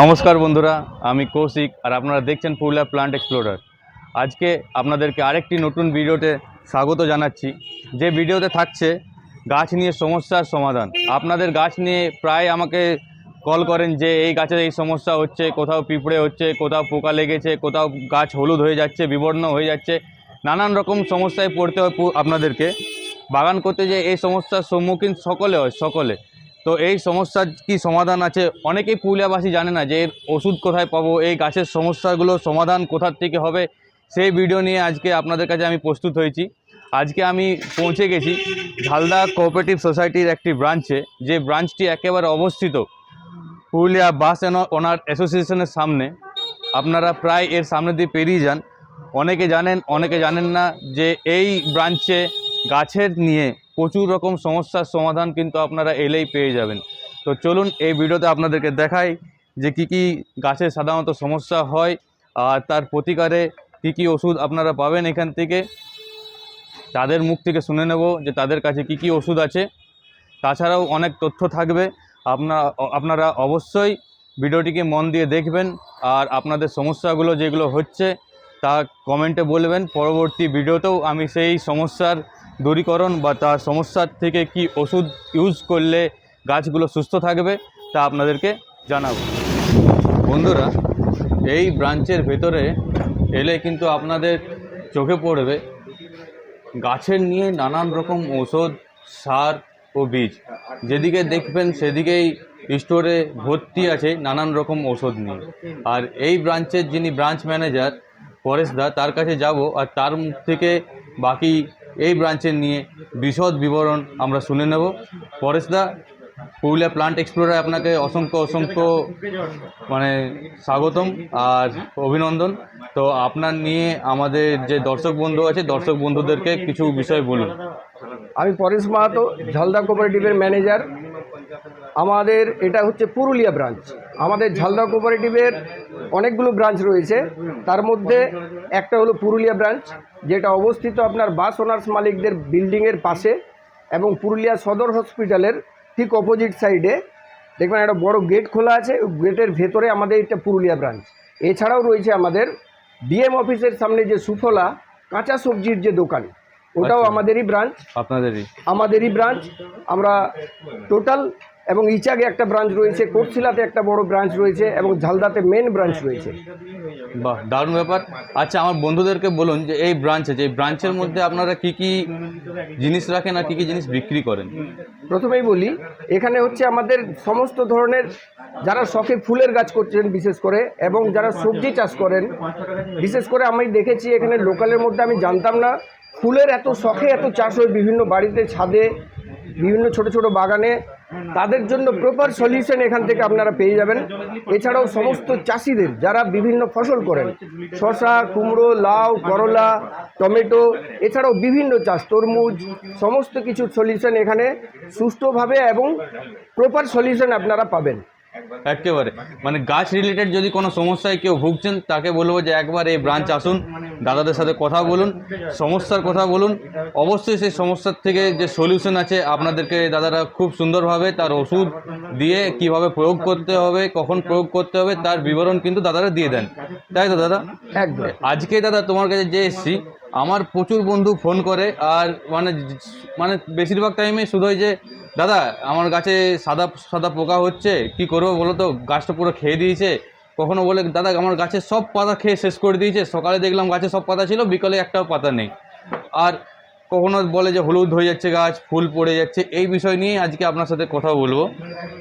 নমস্কার বন্ধুরা, আমি কৌশিক আর আপনারা দেখছেন পুরুলিয়া প্লান্ট এক্সপ্লোরার আজকে আপনাদেরকে আরেকটি নতুন ভিডিওতে স্বাগত জানাচ্ছি। যে ভিডিওতে থাকছে গাছ নিয়ে সমস্যার সমাধান। আপনাদের গাছ নিয়ে প্রায় আমাকে কল করেন যে এই গাছের এই সমস্যা হচ্ছে, কোথাও পিঁপড়ে হচ্ছে, কোথাও পোকা লেগেছে, কোথাও গাছ হলুদ হয়ে যাচ্ছে, বিবর্ণ হয়ে যাচ্ছে। নানান রকম সমস্যায় পড়তে হয় আপনাদেরকে। বাগান করতে যে এই সমস্যার সম্মুখীন সকলে হয়, সকলে। তো এই সমস্যার কি সমাধান আছে? অনেকেই পুরুলিয়াবাসী জানে না যে এর ওষুধ কোথায় পাবো, এই গাছের সমস্যাগুলো সমাধান কোথার থেকে হবে? সেই ভিডিও নিয়ে আজকে আপনাদের কাছে আমি প্রস্তুত হয়েছি। আজকে আমি পৌঁছে গেছি ঝালদা কোঅপারেটিভ সোসাইটির একটি ব্রাঞ্চে যে ব্রাঞ্চটি একেবারে অবস্থিত পুরুলিয়া বাস ওনার অ্যাসোসিয়েশনের সামনে। আপনারা প্রায় এর সামনে দিয়ে পেরিয়ে যান। অনেকে জানেন অনেকে জানেন না যে এই ব্রাঞ্চে গাছের নিয়ে প্রচুর রকম সমস্যার সমাধান কিন্তু আপনারা এলেই পেয়ে যাবেন। তো চলুন এই ভিডিওতে আপনাদেরকে দেখাই যে কি কি গাছের সাধারণত সমস্যা হয় আর তার প্রতিকারে কি কি ওষুধ আপনারা পাবেন এখান থেকে। তাদের মুখ থেকে শুনে নেব যে তাদের কাছে কি কি ওষুধ আছে। তাছাড়াও অনেক তথ্য থাকবে। আপনারা আপনারা অবশ্যই ভিডিওটিকে মন দিয়ে দেখবেন আর আপনাদের সমস্যাগুলো যেগুলো হচ্ছে তা কমেন্টে বলবেন। পরবর্তী ভিডিওতেও আমি সেই সমস্যার দূরীকরণ বা তার সমস্যার থেকে কি ওষুধ ইউজ করলে গাছগুলো সুস্থ থাকবে, তা আপনাদেরকে জানাব। বন্ধুরা, এই ব্রাঞ্চের ভেতরে এলে কিন্তু আপনাদের চোখে পড়বে, গাছের নিয়ে নানান রকম ঔষধ, সার ও বীজ। যেদিকে দেখবেন সেদিকেই স্টোরে ভর্তি আছে নানান রকম ওষুধ নিয়ে। আর এই ব্রাঞ্চের যিনি ব্রাঞ্চ ম্যানেজার পরেশদা তার কাছে যাব, আর তার মুখ থেকে বাকি এই ব্রাঞ্চের নিয়ে বিশদ বিবরণ আমরা শুনে নেব। পরেশদা, পুরুলিয়া প্লান্ট এক্সপ্লোরে আপনাকে অসংখ্য অসংখ্য মানে স্বাগতম আর অভিনন্দন। তো আপনার নিয়ে আমাদের যে দর্শক বন্ধু আছে, দর্শক বন্ধুদেরকে কিছু বিষয় বলুন। আমি পরেশ মাহাতো, ঝালদা কোপারেটিভের ম্যানেজার আমাদের এটা হচ্ছে পুরুলিয়া ব্রাঞ্চ আমাদের ঝালদা কোঅপারেটিভের অনেকগুলো ব্রাঞ্চ রয়েছে। তার মধ্যে একটা হলো পুরুলিয়া ব্রাঞ্চ যেটা অবস্থিত আপনার বাস ওনার্স মালিকদের বিল্ডিংয়ের পাশে এবং পুরুলিয়া সদর হসপিটালের ঠিক অপোজিট সাইডে দেখবেন একটা বড় গেট খোলা আছে গেটের ভেতরে আমাদের এটা পুরুলিয়া ব্রাঞ্চ এছাড়াও রয়েছে আমাদের ডিএম অফিসের সামনে যে সুফলা কাঁচা সবজির যে দোকান ওটাও আচ্ছা। আমাদেরই ব্রাঞ্চ আপনাদেরই। আমাদেরই ব্রাঞ্চ আমরা টোটাল এবং ইচাগে একটা ব্রাঞ্চ রয়েছে কোটশিলাতে একটা বড় ব্রাঞ্চ রয়েছে এবং ঝালদাতে মেন ব্রাঞ্চ রয়েছে। বাহ দারুণ ব্যাপার। আচ্ছা আমার বন্ধুদেরকে বলুন যে এই ব্রাঞ্চ আছে এই ব্রাঞ্চের মধ্যে আপনারা কি কি জিনিস রাখেন আর কি কি জিনিস বিক্রি করেন? প্রথমেই বলি এখানে হচ্ছে আমাদের সমস্ত ধরনের যারা শখে ফুলের গাছ করছেন বিশেষ করে এবং যারা সবজি চাষ করেন বিশেষ করে আমি দেখেছি এখানে লোকালের মধ্যে আমি জানতাম না ফুলের এত শখে এত চাষ হয় বিভিন্ন বাড়িতে ছাদে বিভিন্ন ছোট ছোট বাগানে তাদের জন্য প্রপার সলিউশন এখান থেকে আপনারা পেয়ে যাবেন। এছাড়াও সমস্ত চাষিদের যারা বিভিন্ন ফসল করেন শশা কুমড়ো, লাউ, করলা, টমেটো, এছাড়াও বিভিন্ন চাষ, তরমুজ, সমস্ত কিছু সলিউশন এখানে সুষ্ঠুভাবে এবং প্রপার সলিউশন আপনারা পাবেন। একেবারে মানে গাছ রিলেটেড যদি কোনো সমস্যায় কেউ ভুগছেন তাকে বলব যে একবার এই ব্রাঞ্চ আসুন দাদাদের সাথে কথা বলুন সমস্যার কথা বলুন। অবশ্যই সেই সমস্যার থেকে যে সলিউশন আছে আপনাদেরকে দাদারা খুব সুন্দরভাবে তার ওষুধ দিয়ে কীভাবে প্রয়োগ করতে হবে কখন প্রয়োগ করতে হবে তার বিবরণ কিন্তু দাদারা দিয়ে দেন। তাই তো দাদা? একদম। আজকে দাদা তোমার কাছে যে এসছি আমার প্রচুর বন্ধু ফোন করে আর মানে মানে বেশিরভাগ টাইমে শুধু যে দাদা, আমার গাছে সাদা সাদা পোকা হচ্ছে, কি করব বলো তো? গাছটা পুরো খেয়ে দিয়েছে। কখনো বলে, দাদা, আমার গাছের সব পাতা খেয়ে শেষ করে দিয়েছে। সকালে দেখলাম গাছে সব পাতা ছিল, বিকালে একটাও পাতা নেই। আর কখনো বলে যে, হলুদ হয়ে যাচ্ছে গাছ, ফুল পড়ে যাচ্ছে। এই বিষয় নিয়ে আজকে আপনার সাথে কথা বলব।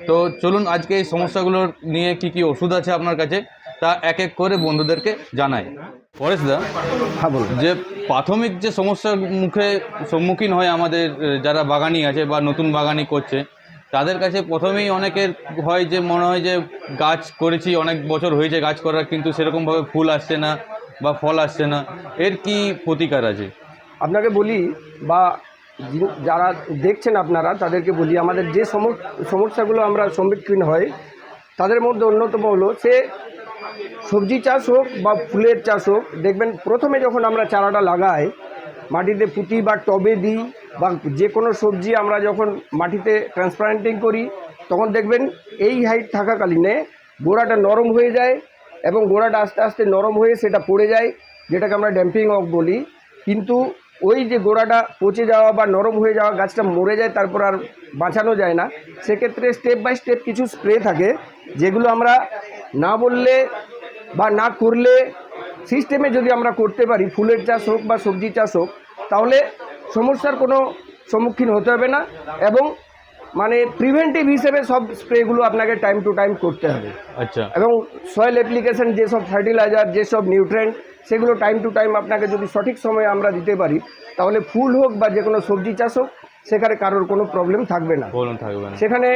তো চলুন, আজকে এই সমস্যাগুলোর নিয়ে কি কি ওষুধ আছে আপনার কাছে? তা এক এক করে বন্ধুদেরকে জানাই। পরেশ দা হ্যাঁ বলুন। যে প্রাথমিক যে সমস্যার মুখে সম্মুখীন হয় আমাদের যারা বাগানি আছে বা নতুন বাগানি করছে তাদের কাছে প্রথমেই অনেকের হয় যে মনে হয় যে গাছ করেছি অনেক বছর হয়েছে গাছ করার কিন্তু সেরকমভাবে ফুল আসছে না বা ফল আসছে না। এর কি প্রতিকার আছে? আপনাকে বলি বা যারা দেখছেন আপনারা তাদেরকে বলি আমাদের যে সম- সমস্যাগুলো আমরা সম্মুখীন হয় তাদের মধ্যে অন্যতম হলো সে সবজি চাষ হোক বা ফুলের চাষ হোক, দেখবেন প্রথমে যখন আমরা চারাটা লাগাই, মাটিতে পুঁতি বা টবে দিই বা যে কোনো সবজি আমরা যখন মাটিতে ট্রান্সপ্লান্টিং করি, তখন দেখবেন এই হাইট থাকাকালীনে গোড়াটা নরম হয়ে যায় এবং গোড়াটা আস্তে আস্তে নরম হয়ে সেটা পড়ে যায়, যেটাকে আমরা ড্যাম্পিং অফ বলি। কিন্তু ওই যে গোড়াটা পচে যাওয়া বা নরম হয়ে যাওয়া, গাছটা মরে যায়, তারপর আর বাঁচানো যায় না। সেক্ষেত্রে স্টেপ বাই স্টেপ কিছু স্প্রে থাকে, যেগুলো আমরা না বললে বা না করলে সিস্টেমে যদি আমরা করতে পারি ফুলের চাষ হোক বা সবজি চাষ হোক তাহলে সমস্যার কোনো সম্মুখীন হতে হবে না এবং মানে প্রিভেন্টিভ হিসেবে সব স্প্রেগুলো আপনাকে টাইম টু টাইম করতে হবে। আচ্ছা। এবং সয়েল অ্যাপ্লিকেশন যেসব ফার্টিলাইজার যেসব নিউট্রেন্ট সেগুলো টাইম টু টাইম আপনাকে যদি সঠিক সময়ে আমরা দিতে পারি তাহলে ফুল হোক বা যে কোনো সবজি চাষ হোক সেখানে কারোর কোনো প্রবলেম থাকবে না। থাকবে না। সেখানে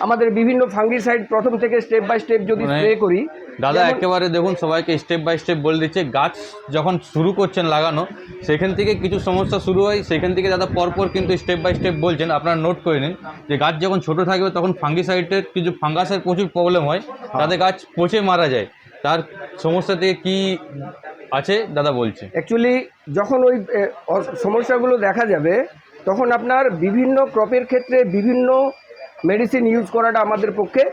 আমাদের বিভিন্ন ফাঙ্গিসাইড প্রথম থেকে স্টেপ বাই স্টেপ যদি মানে স্প্রে করি দাদা একেবারে দেখুন সবাইকে স্টেপ বাই স্টেপ বলে দিচ্ছে গাছ যখন শুরু করছেন লাগানো সেখান থেকে কিছু সমস্যা শুরু হয় সেখান থেকে দাদা পরপর কিন্তু স্টেপ বাই স্টেপ বলছেন আপনারা নোট করে নিন যে গাছ যখন ছোট থাকবে তখন ফাঙ্গিসাইডের কিছু ফাঙ্গাসের প্রচুর প্রবলেম হয়। তাতে গাছ পচে মারা যায় তার সমস্যা থেকে কি আছে দাদা বলছে। অ্যাকচুয়ালি যখন ওই সমস্যাগুলো দেখা যাবে তখন আপনার বিভিন্ন ক্রপের ক্ষেত্রে বিভিন্ন মেডিসিন ইউজ করাটা আমাদের পক্ষে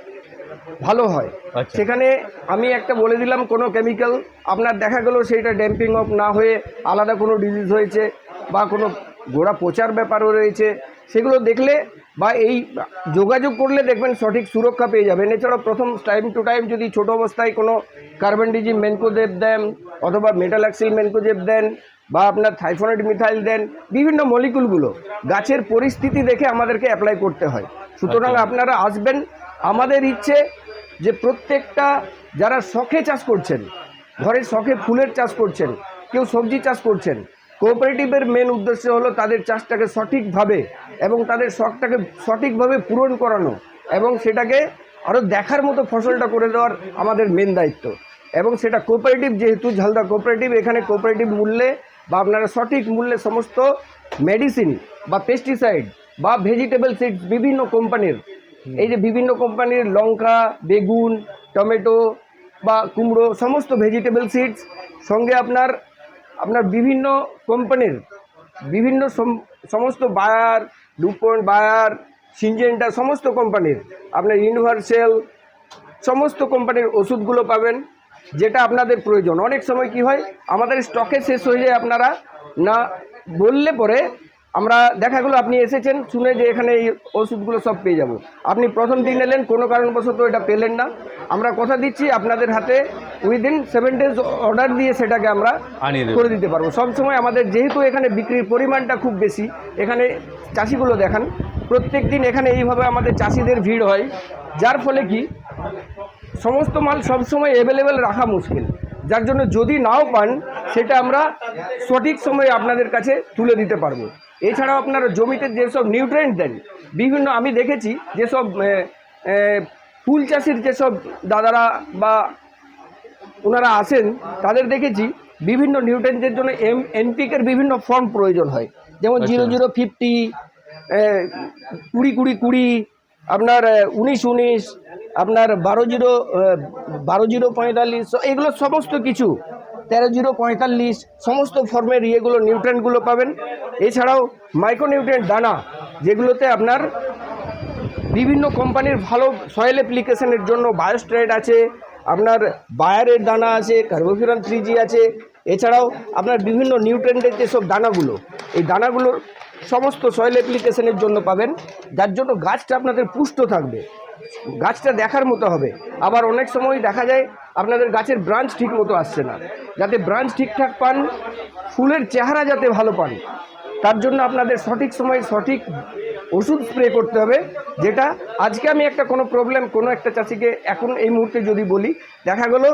ভালো হয়। আচ্ছা। সেখানে আমি একটা বলে দিলাম কোনো কেমিক্যাল আপনার দেখা গেল সেইটা ড্যাম্পিং অফ না হয়ে আলাদা কোনো ডিজিজ হয়েছে বা কোনো গোড়া পচার ব্যাপারও রয়েছে সেগুলো দেখলে বা এই যোগাযোগ করলে দেখবেন সঠিক সুরক্ষা পেয়ে যাবেন। এছাড়াও প্রথম টাইম টু টাইম যদি ছোট অবস্থায় কোনো কার্বনডিজিম মেনকোজেব দেন অথবা মেটালাক্সিল মেনকোজেব দেন বা আপনার থাইফোনেট মিথাইল দেন বিভিন্ন মলিকুলগুলো গাছের পরিস্থিতি দেখে আমাদেরকে অ্যাপ্লাই করতে হয় সুতরাং আচ্ছা। আপনারা আসবেন আমাদের ইচ্ছে যে প্রত্যেকটা যারা শখে চাষ করছেন ঘরের শখে ফুলের চাষ করছেন কেউ সবজি চাষ করছেন কোঅপারেটিভের মেন উদ্দেশ্য হলো তাদের চাষটাকে সঠিকভাবে এবং তাদের শখটাকে সঠিকভাবে পূরণ করানো এবং সেটাকে আরও দেখার মতো ফসলটা করে দেওয়ার আমাদের মেন দায়িত্ব এবং সেটা কোঅপারেটিভ যেহেতু ঝালদা কোঅপারেটিভ এখানে কোঅপারেটিভ মূল্যে বা আপনারা সঠিক মূল্যে সমস্ত মেডিসিন বা পেস্টিসাইড বা ভেজিটেবল সিডস বিভিন্ন কোম্পানির এই যে বিভিন্ন কোম্পানির লঙ্কা বেগুন টমেটো বা কুমড়ো সমস্ত ভেজিটেবল সিডস সঙ্গে আপনার আপনার বিভিন্ন কোম্পানির বিভিন্ন সম- সমস্ত বায়ার ডুপন বায়ার সিনজেন্টা সমস্ত কোম্পানির আপনার ইউনিভার্সাল সমস্ত কোম্পানির ওষুধগুলো পাবেন। যেটা আপনাদের প্রয়োজন। অনেক সময় কি হয় আমাদের স্টকে শেষ হয়ে যায় আপনারা না বললে পরে আমরা দেখা গেলো আপনি এসেছেন শুনে যে এখানে এই ওষুধগুলো সব পেয়ে যাব। আপনি প্রথম দিন এলেন কোনো কারণবশত এটা পেলেন না। আমরা কথা দিচ্ছি আপনাদের হাতে উইদিন সেভেন ডেজ অর্ডার দিয়ে সেটাকে আমরা করে দিতে পারব। সবসময় আমাদের যেহেতু এখানে বিক্রির পরিমাণটা খুব বেশি এখানে চাষিগুলো দেখান প্রত্যেক দিন এখানে এইভাবে আমাদের চাষিদের ভিড় হয়। যার ফলে কি সমস্ত মাল সবসময় অ্যাভেলেবেল রাখা মুশকিল। যার জন্য যদি নাও পান সেটা আমরা সঠিক সময়ে আপনাদের কাছে তুলে দিতে পারব। এছাড়াও আপনারা জমিতে যেসব নিউট্রেন্ট দেন বিভিন্ন আমি দেখেছি যেসব ফুল চাষির যেসব দাদারা বা ওনারা আসেন তাদের দেখেছি বিভিন্ন নিউট্রেন্টের জন্য এম এনপিকের বিভিন্ন ফর্ম প্রয়োজন হয়। যেমন। জিরো জিরো ফিফটি কুড়ি কুড়ি কুড়ি আপনার উনিশ উনিশ, আপনার বারো জিরো বারো জিরো পঁয়তাল্লিশ এগুলো সমস্ত কিছু, তেরো জিরো পঁয়তাল্লিশ, সমস্ত ফর্মের ইয়েগুলো নিউট্রেন্টগুলো পাবেন। এছাড়াও মাইক্রোনিউট্রেন্ট দানা, যেগুলোতে আপনার বিভিন্ন কোম্পানির ভালো সয়েল অ্যাপ্লিকেশনের জন্য বায়োস্ট্রেড আছে, আপনার বায়ারের দানা আছে কার্বোফিরান থ্রি আছে এছাড়াও আপনার বিভিন্ন নিউট্রেন্টের যেসব দানাগুলো, এই দানাগুলোর সমস্ত সয়েল অ্যাপ্লিকেশনের জন্য পাবেন। যার জন্য গাছটা আপনাদের পুষ্ট থাকবে। গাছটা দেখার মতো হবে। আবার অনেক সময় দেখা যায় আপনাদের গাছের ব্রাঞ্চ ঠিক মতো আসছে না। যাতে ব্রাঞ্চ ঠিকঠাক পান, ফুলের চেহারা যাতে ভালো পান, তার জন্য আপনাদের সঠিক সময়ে সঠিক ওষুধ স্প্রে করতে হবে, যেটা আজকে আমি একটা কোনো প্রবলেম কোনো একটা চাষিকে এখন এই মুহূর্তে যদি বলি, দেখা গেলো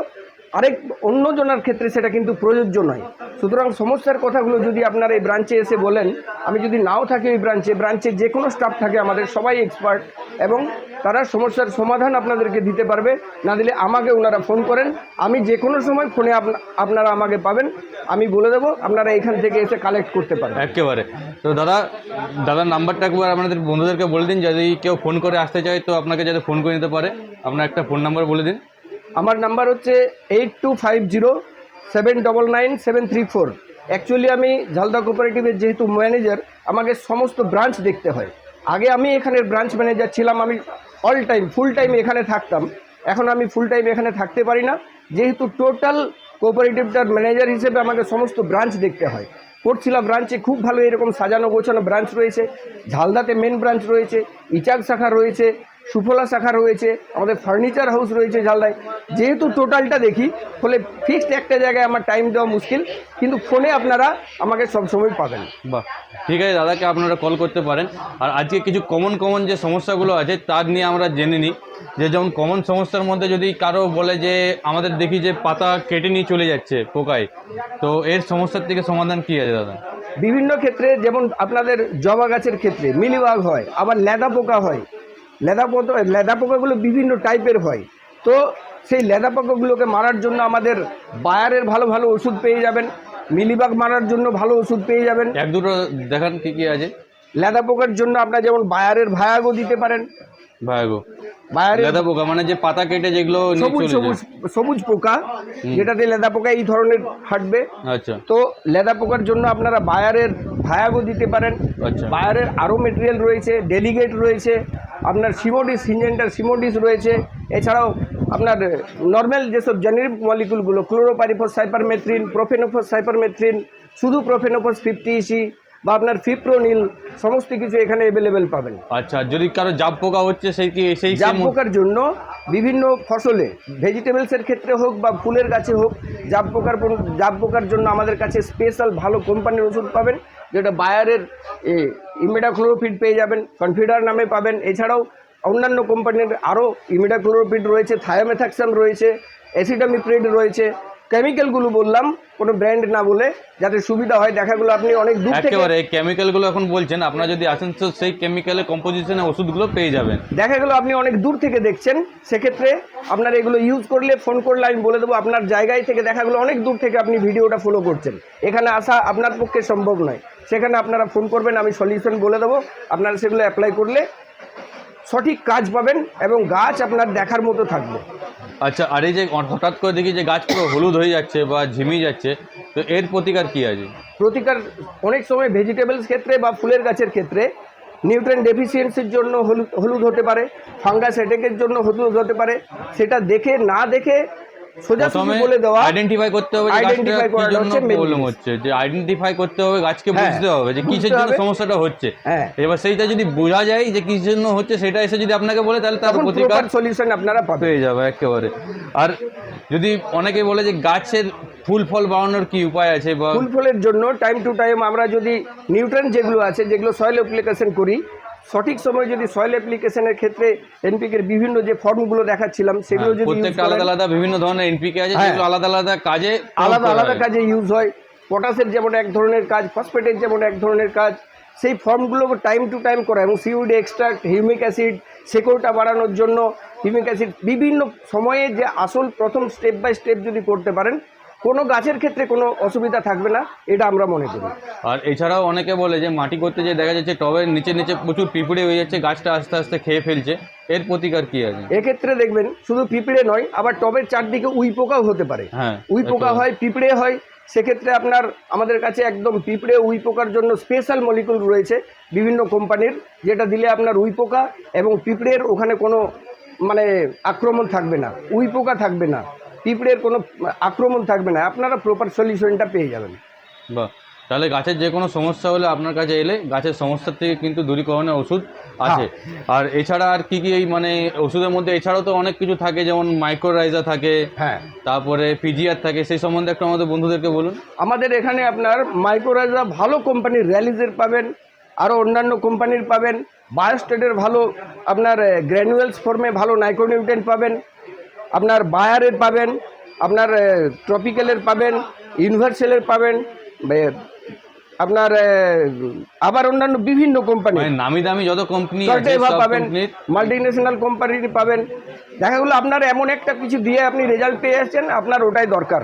আরেক অন্য জনের ক্ষেত্রে সেটা কিন্তু প্রযোজ্য নয়। সুতরাং সমস্যার কথাগুলো যদি আপনারা এই ব্রাঞ্চে এসে বলেন, আমি যদি নাও থাকি ওই ব্রাঞ্চে ব্রাঞ্চে যে কোনো স্টাফ থাকে, আমাদের সবাই এক্সপার্ট এবং তারা সমস্যার সমাধান আপনাদেরকে দিতে পারবে। না দিলে আমাকে ওনারা ফোন করেন। আমি যে কোনো সময় ফোনে আপনা- আপনারা আমাকে পাবেন। আমি বলে দেবো, আপনারা এখান থেকে এসে কালেক্ট করতে পারেন একেবারে। তো দাদা, দাদার নাম্বারটা একবার আপনাদের বন্ধুদেরকে বলে দিন। যদি কেউ ফোন করে আসতে চায়, তো আপনাকে যাতে ফোন করে নিতে পারে। আপনার একটা ফোন নাম্বার বলে দিন। আমার নাম্বার হচ্ছে eight two five zero seven double nine seven three four. Actually আমি ঝালদা কোঅপারেটিভের যেহেতু ম্যানেজার আমাকে সমস্ত ব্রাঞ্চ দেখতে হয়। আগে আমি এখানের ব্রাঞ্চ ম্যানেজার ছিলাম, আমি অল টাইম ফুল টাইম এখানে থাকতাম। এখন আমি ফুল টাইম এখানে থাকতে পারি না। যেহেতু টোটাল কোঅপারেটিভটার ম্যানেজার হিসেবে আমাকে সমস্ত ব্রাঞ্চ দেখতে হয়। কোটছিলা ব্রাঞ্চে খুব ভালো এরকম সাজানো গোছানো ব্রাঞ্চ রয়েছে। ঝালদাতে মেন ব্রাঞ্চ রয়েছে, ইচাক শাখা রয়েছে সুফলা শাখা রয়েছে আমাদের ফার্নিচার হাউস রয়েছে ঝালদায় যেহেতু টোটালটা দেখি ফলে ফিক্সড একটা জায়গায় আমার টাইম দেওয়া মুশকিল কিন্তু ফোনে আপনারা আমাকে সবসময় পাবেন। বাহ ঠিক আছে দাদাকে আপনারা কল করতে পারেন। আর আজকে কিছু কমন কমন যে সমস্যাগুলো আছে তার নিয়ে আমরা জেনে নিই। যে যেমন কমন সমস্যার মধ্যে যদি কারও বলে যে আমাদের দেখি যে পাতা কেটে নিয়ে চলে যাচ্ছে পোকায় তো এর সমস্যার থেকে সমাধান কী আছে দাদা? বিভিন্ন ক্ষেত্রে যেমন আপনাদের জবা গাছের ক্ষেত্রে মিলিবাগ হয় আবার লেদা পোকা হয় লেদা পোকা লেদা পোকাগুলো বিভিন্ন টাইপের হয়। তো সেই লেদা পোকাগুলোকে মারার জন্য আমাদের বায়ারের ভালো ভালো ওষুধ পেয়ে যাবেন মিলিবাগ মারার জন্য ভালো ওষুধ পেয়ে যাবেন। এক দুটো দেখান কী কী আছে। লেদা পোকার জন্য আপনার যেমন বায়ারের ভায়াগো দিতে পারেন। ভাইগো বায়ারের লেদা পোকা মানে যে পাতা কেটে যেগুলো সবুজ সবুজ সবুজ পোকা যেটাতে লেদা পোকা এই ধরনের হাঁটবে। আচ্ছা। তো লেদা পোকার জন্য আপনারা বায়ারের ভায়াগো দিতে পারেন। আচ্ছা। বায়ারের আরও মেটেরিয়াল রয়েছে ডেলিগেট রয়েছে আপনার সিমোডিস সিনজেন্টার সিমোডিস রয়েছে। এছাড়াও আপনার নর্মাল যেসব জেনেরিক মলিকুলগুলো ক্লোরোপারিফস সাইপারমেথ্রিন প্রোফেনোফস সাইপারমেথ্রিন শুধু প্রোফেনোফস ফিফটি ইসি বা আপনার ফিপ্রোনিল সমস্ত কিছু এখানে অ্যাভেলেবেল পাবেন। আচ্ছা যদি কারও জাব পোকা হচ্ছে সেই কি সেই জাব পোকার জন্য বিভিন্ন ফসলে ভেজিটেবলসের ক্ষেত্রে হোক বা ফুলের গাছে হোক জাব পোকার জাব পোকার জন্য আমাদের কাছে স্পেশাল ভালো কোম্পানির ওষুধ পাবেন যেটা বায়ারের ইমিডাক্লোরোফিড পেয়ে যাবেন কনফিডার নামে পাবেন। এছাড়াও অন্যান্য কোম্পানির আরও ইমিডাক্লোরোফিড রয়েছে থায়োমেথাক্সাম রয়েছে অ্যাসিডামিপ্রিড রয়েছে কেমিক্যালগুলো বললাম কোনো ব্র্যান্ড না বলে যাতে সুবিধা হয় দেখাগুলো আপনি অনেক দূর থেকে একেবারে এই কেমিক্যালগুলো এখন বলছেন আপনারা যদি আসেন তো সেই কেমিক্যালের কম্পোজিশনের ওষুধগুলো পেয়ে যাবেন। দেখা গেলো আপনি অনেক দূর থেকে দেখছেন সেক্ষেত্রে আপনার এগুলো ইউজ করলে ফোন করলে আমি বলে দেবো আপনার জায়গায় থেকে দেখা গেলো অনেক দূর থেকে আপনি ভিডিওটা ফলো করছেন। এখানে আসা আপনার পক্ষে সম্ভব নয়। সেখানে আপনারা ফোন করবেন আমি সলিউশন বলে দেবো। আপনারা সেগুলো অ্যাপ্লাই করলে সঠিক কাজ পাবেন এবং গাছ আপনার দেখার মতো থাকবে। আচ্ছা আর এই যে হঠাৎ করে দেখি যে গাছ পুরো হলুদ হয়ে যাচ্ছে বা ঝিমিয়ে যাচ্ছে, তো এর প্রতিকার কি আছে? প্রতিকার অনেক সময় ভেজিটেবলস ক্ষেত্রে বা ফুলের গাছের ক্ষেত্রে নিউট্রেন ডেফিসিয়েন্সির জন্য হলুদ হলুদ হতে পারে ফাঙ্গাস অ্যাটেকের জন্য হলুদ হতে পারে, সেটা দেখে, না দেখে সোজাসুজি বলে দেওয়া আইডেন্টিফাই করতে হবে করাটা হচ্ছে প্রবলেম হচ্ছে। যে আইডেন্টিফাই করতে হবে গাছকে হ্যাঁ, বুঝতে হবে যে কিসের জন্য সমস্যাটা হচ্ছে। হ্যাঁ। এবার সেইটা যদি বোঝা যায় যে কিসের জন্য হচ্ছে সেটা এসে যদি আপনাকে বলে তাহলে তার প্রতিকার সলিউশন আপনারা পেয়ে যাবে একেবারে। আর যদি অনেকে বলে যে গাছের ফুল ফল বাড়ানোর কি উপায় আছে বা ফুল ফলের জন্য টাইম টু টাইম আমরা যদি নিউট্রেন যেগুলো আছে যেগুলো সয়েল অ্যাপ্লিকেশন করি সঠিক সময় যদি সয়েল অ্যাপ্লিকেশনের ক্ষেত্রে এনপিকের বিভিন্ন যে ফর্মগুলো দেখাচ্ছিলাম সেগুলো হ্যাঁ, যদি আলাদা আলাদা বিভিন্ন ধরনের এনপিকে আছে হ্যাঁ। যেগুলো আলাদা আলাদা কাজে আলাদা আলাদা কাজে ইউজ হয়। পটাশের যেমন এক ধরনের কাজ ফসফেটের যেমন এক ধরনের কাজ সেই ফর্মগুলো টাইম টু টাইম করা এবং সিউডি এক্সট্রাক্ট হিউমিক অ্যাসিড শেকড়টা বাড়ানোর জন্য হিউমিক অ্যাসিড বিভিন্ন সময়ে যে আসল প্রথম স্টেপ বাই স্টেপ যদি করতে পারেন কোনো গাছের ক্ষেত্রে কোনো অসুবিধা থাকবে না এটা আমরা মনে করি। আর এছাড়াও অনেকে বলে যে মাটি করতে যে দেখা যাচ্ছে টবের নিচে নিচে প্রচুর পিঁপড়ে হয়ে যাচ্ছে গাছটা আস্তে আস্তে খেয়ে ফেলছে এর প্রতিকার কি আছে? এক্ষেত্রে দেখবেন শুধু পিঁপড়ে নয় আবার টবের চারদিকে উই পোকাও হতে পারে। হ্যাঁ উই পোকা হয় পিঁপড়ে হয় সেক্ষেত্রে আপনার আমাদের কাছে একদম পিঁপড়ে উই পোকার জন্য স্পেশাল মলিকুল রয়েছে বিভিন্ন কোম্পানির যেটা দিলে আপনার উই পোকা এবং পিঁপড়ের ওখানে কোনো মানে আক্রমণ থাকবে না উই পোকা থাকবে না। পিঁপড়ের কোনো আক্রমণ থাকবে না আপনারা প্রপার সলিউশনটা পেয়ে যাবেন। বাহ তাহলে গাছের যে কোনো সমস্যা হলে আপনার কাছে এলে গাছের সমস্যার থেকে কিন্তু দূরীকরণের ওষুধ আছে। আর এছাড়া আর কি কি এই মানে ওষুধের মধ্যে এছাড়াও তো অনেক কিছু থাকে যেমন মাইক্রোরাইজা থাকে হ্যাঁ। তারপরে পিজিআর থাকে সেই সম্বন্ধে একটু আমাদের বন্ধুদেরকে বলুন। আমাদের এখানে আপনার মাইক্রোরাইজা ভালো কোম্পানির র্যালিজের পাবেন আরও অন্যান্য কোম্পানির পাবেন বায়োস্টেটের ভালো আপনার গ্র্যানুয়েলস ফর্মে ভালো নাইক্রোনিউট্রেন পাবেন আপনার বায়ারের পাবেন আপনার ট্রপিক্যালের পাবেন ইউনিভার্সালের পাবেন আপনার আবার অন্যান্য বিভিন্ন কোম্পানি। মানে নামি দামি যত কোম্পানি পাবেন মাল্টিনেশনাল মাল্টিন্যাশনাল কোম্পানির পাবেন। দেখা গেলো আপনার এমন একটা কিছু দিয়ে আপনি রেজাল্ট পেয়ে আসছেন আপনার ওটাই দরকার।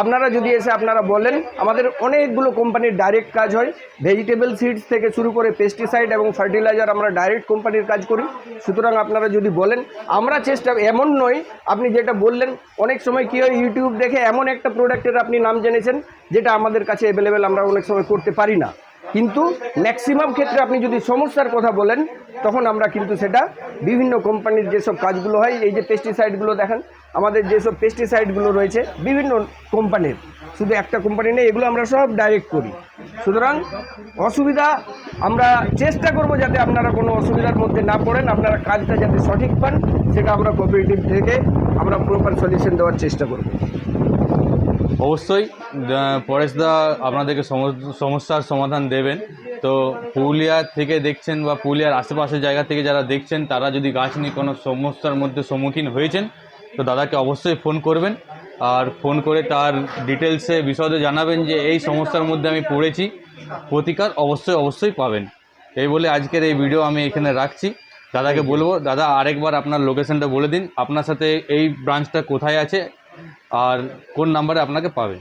আপনারা যদি এসে আপনারা বলেন, আমাদের অনেকগুলো কোম্পানির ডাইরেক্ট কাজ হয়। ভেজিটেবল সিডস থেকে শুরু করে পেস্টিসাইড এবং ফার্টিলাইজার আমরা ডাইরেক্ট কোম্পানির কাজ করি। সুতরাং আপনারা যদি বলেন, আমরা চেষ্টা, এমন নয়, আপনি যেটা বললেন, অনেক সময় কী হয় ইউটিউব দেখে এমন একটা প্রোডাক্টের আপনি নাম জেনেছেন, যেটা আমাদের কাছে অ্যাভেলেবেল আমরা অনেক সময় করতে পারি না। কিন্তু ম্যাক্সিমাম ক্ষেত্রে আপনি যদি সমস্যার কথা বলেন, তখন আমরা কিন্তু সেটা বিভিন্ন কোম্পানির যেসব কাজগুলো হয়, এই যে পেস্টিসাইডগুলো দেখেন আমাদের যেসব পেস্টিসাইডগুলো রয়েছে, বিভিন্ন কোম্পানির শুধু একটা কোম্পানি নেই, এগুলো আমরা সব ডাইরেক্ট করি। সুতরাং অসুবিধা, আমরা চেষ্টা করব যাতে আপনারা কোনো অসুবিধার মধ্যে না পড়েন, আপনারা কাজটা যাতে সঠিক পান, সেটা আমরা কোঅপারেটিভ থেকে আমরা প্রপার সলিউশন দেওয়ার চেষ্টা করব। অবশ্যই পরেশদা আপনাদেরকে সমস- সমস্যার সমাধান দেবেন। তো পুরুলিয়া থেকে দেখছেন বা পুরুলিয়ার আশেপাশের জায়গা থেকে যারা দেখছেন, তারা যদি গাছ নিয়ে কোনো সমস্যার মধ্যে সম্মুখীন হয়েছেন তো দাদাকে অবশ্যই ফোন করবেন আর ফোন করে তার ডিটেলসে বিশদে জানাবেন যে এই সমস্যার মধ্যে আমি পড়েছি। প্রতিকার অবশ্যই অবশ্যই পাবেন। এই বলে আজকের এই ভিডিও আমি এখানে রাখছি। দাদাকে বলব, দাদা আরেকবার আপনার লোকেশনটা বলে দিন। আপনার সাথে এই ব্রাঞ্চটা কোথায় আছে আর কোন নাম্বারে আপনাকে পাবে।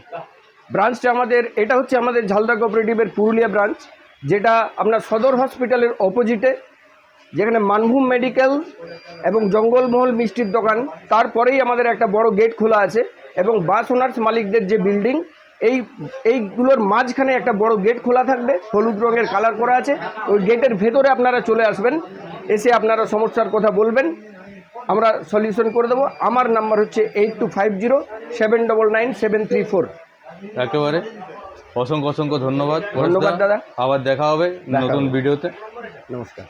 ব্রাঞ্চটা আমাদের, এটা হচ্ছে আমাদের ঝালদা কোঅপারেটিভের পুরুলিয়া ব্রাঞ্চ যেটা আপনার সদর হসপিটালের অপোজিটে যেখানে মানভূম মেডিকেল এবং জঙ্গলমহল মিষ্টির দোকান তারপরেই আমাদের একটা বড় গেট খোলা আছে এবং বাস ওনার্স মালিকদের যে বিল্ডিং এই এইগুলোর মাঝখানে একটা বড় গেট খোলা থাকবে হলুদ রঙের কালার করা আছে। ওই গেটের ভেতরে আপনারা চলে আসবেন এসে আপনারা সমস্যার কথা বলবেন। আমরা সলিউশন করে দেবো। আমার নাম্বার হচ্ছে eight two five zero seven double nine seven three four. একেবারে। অসংখ্য অসংখ্য ধন্যবাদ ধন্যবাদ দাদা। আবার দেখা হবে নতুন ভিডিওতে। নমস্কার।